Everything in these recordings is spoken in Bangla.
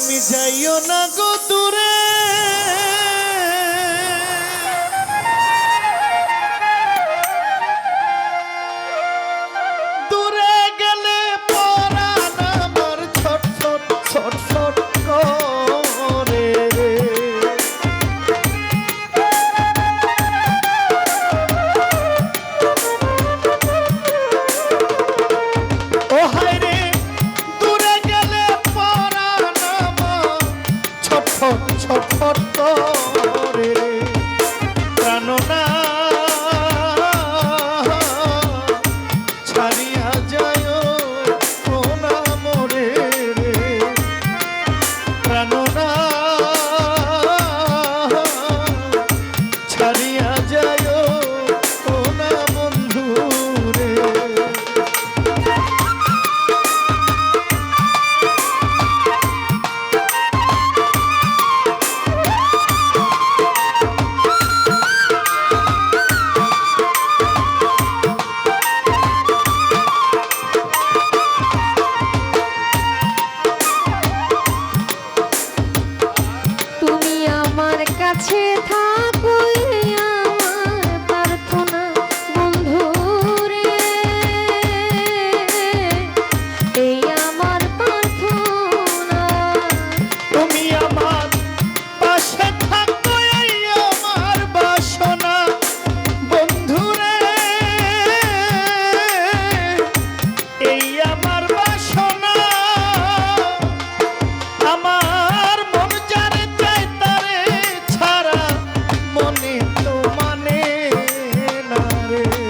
তুমি যাইও না গো দূরে। কাছে থাকো Yeah.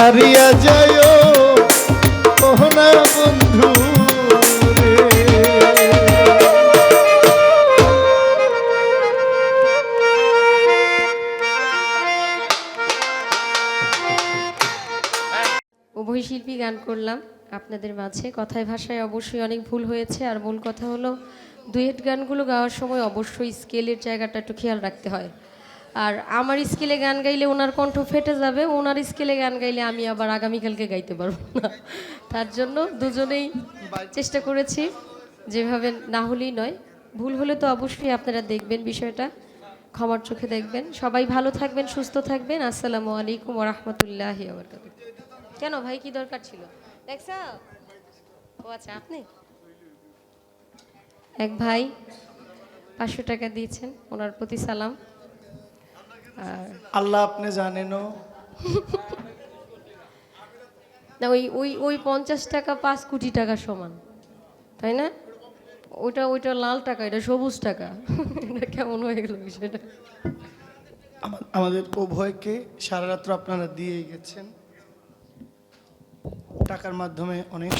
ছাড়িয়া যায় উভয় শিল্পী গান করলাম আপনাদের মাঝে। কথায় ভাষায় অবশ্যই অনেক ভুল হয়েছে। আর মূল কথা হলো, দুয়েট গানগুলো গাওয়ার সময় অবশ্যই স্কেলের জায়গাটা একটু খেয়াল রাখতে হয়। আর আমার স্কেলে গান গাইলে ওনার কণ্ঠ ফেটে যাবে, ওনার স্কেলে গান গাইলে আমি আবার আগামীকালকে গাইতে পারব না। তার জন্য দুজনেই চেষ্টা করেছি, যেভাবে না হলেই নয়। ভুল হলে তো অবশ্যই আপনারা দেখবেন বিষয়টা, ক্ষমার চোখে দেখবেন। সবাই ভালো থাকবেন, সুস্থ থাকবেন। আসসালামু আলাইকুম ওরহমতুল্লাহ কেন ভাই, কি দরকার ছিল? দেখছ ও আচ্ছা আপনি? এক ভাই পাঁচশো টাকা দিয়েছেন, ওনার প্রতি সালাম। আল্লাহ আপনি জানেনও। না ওই ওই ওই পঞ্চাশ টাকা পাঁচ কোটি টাকা সমান তাই না? ওইটা ওইটা লাল টাকা এটা সবুজ টাকা। এটা কেমন হয়ে গেল বিষয়টা? আমাদের উভয়কে সারা রাত্র আপনারা দিয়ে গেছেন। টাকার মাধ্যমে অনেক